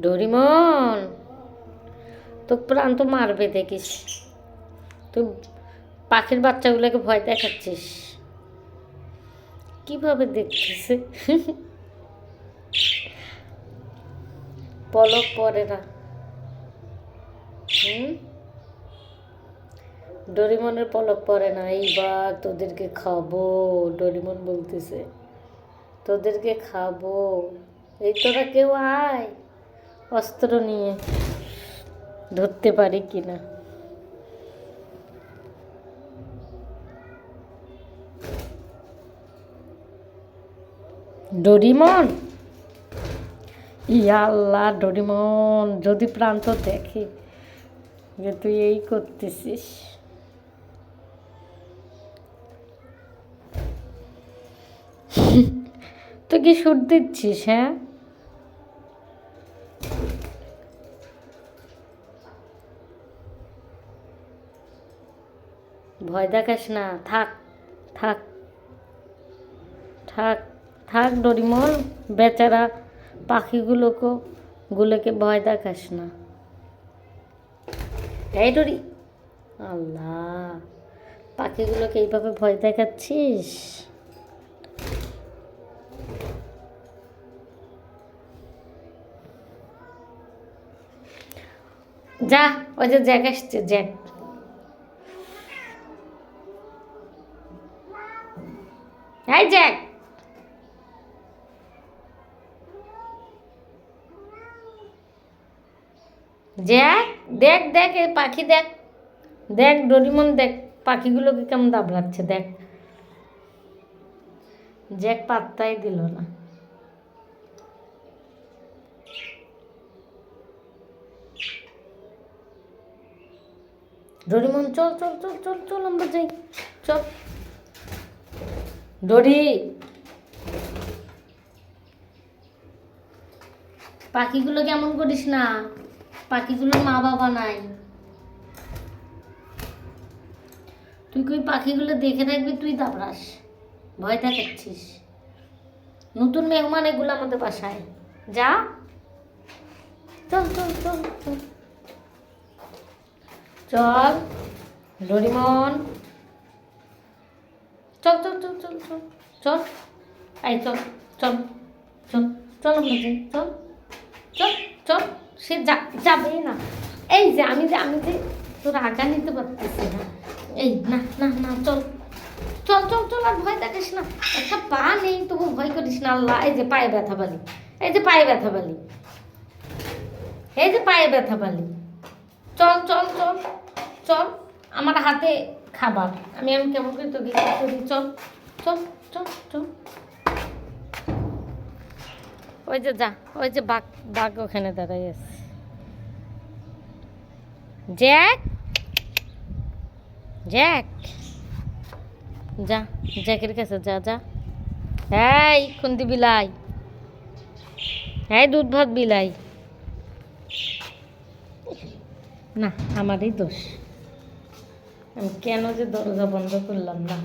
ডরিমন তো প্রাণ তো মারবে, দেখিস। তুই পাখির বাচ্চাগুলোকে ভয় দেখাচ্ছিস। কীভাবে দেখতেছে পলক পরে না। হুম? ডরিমনের পলক পরে না। এইবার তোদেরকে খাব, ডরিমন বলতেছে। তোদেরকে খাব। এই তোরা কেউ আয়। অস্ত্র নিয়ে ধরতে পারি কিনা। ডরিমন? আল্লাহ ডরিমন, যদি প্রান্ত দেখে যে তুই এই করতেছিস। তুই কি সুর দিচ্ছিস হ্যাঁ? ভয় দেখাস না, থাক থাক। থাক থাক ডরিমন বেচারা পাখিগুলোকে, গুলোকে ভয় দেখাস না। এই ডরি, আল্লাহ, পাখিগুলোকে এইভাবে ভয় দেখাচ্ছিস? যা, ওই যে জ্যাক আসছে, জ্যাক। এই জ্যাক জ্যাক দেখ দেখ, এই পাখি দেখ। দেখ, ডরিমন, দেখ, পাখিগুলোকে কেমন দাবড়াচ্ছে, দেখ। জ্যাক পাত্তাই দিল না। ডরিমন, চল চল চল চল চল, আমরা যাই। চল। ডরি পাখিগুলো কেমন করিস না? পাখিগুলোর মা বাবা নাই। তুই কই পাখিগুলো দেখে থাকবি তুই দাবড়াস। ভয় দেখাচ্ছিস। নতুন মেহমান এগুলো আমাদের বাসায়। যা। চল চল চল চল। চল চল চল চল চল চল চল এই চল চল চল চল যাই চল চল চল সে যাবে না এই যে আমি যে আমি যে তোর আগা নিতে পারতেছি না এই না না না চল চল চল চল আর ভয় দেখিস না একটা পা নেই তবু ভয় করিস না আল্লাহ এই যে পায়ে ব্যথা বালি এই যে পায়ে ব্যথা বালি এই যে পায়ে ব্যথা বালি চল চল চল চল আমার হাতে খাবার। আমি আমি কেমন করে তোকে করি চল চল চল চল। ওই যে যা, ওই যে বাঘ বাঘ ওখানে দাঁড়াই আছে। জ্যাক! জ্যাক! যা, জ্যাকের কাছে যা যা। এই খুন্দি বিলাই। হ্যাঁ দুধ ভাত বিলাই। না, আমারই দোষ। আমি কেন যে দরজা বন্ধ করলাম না?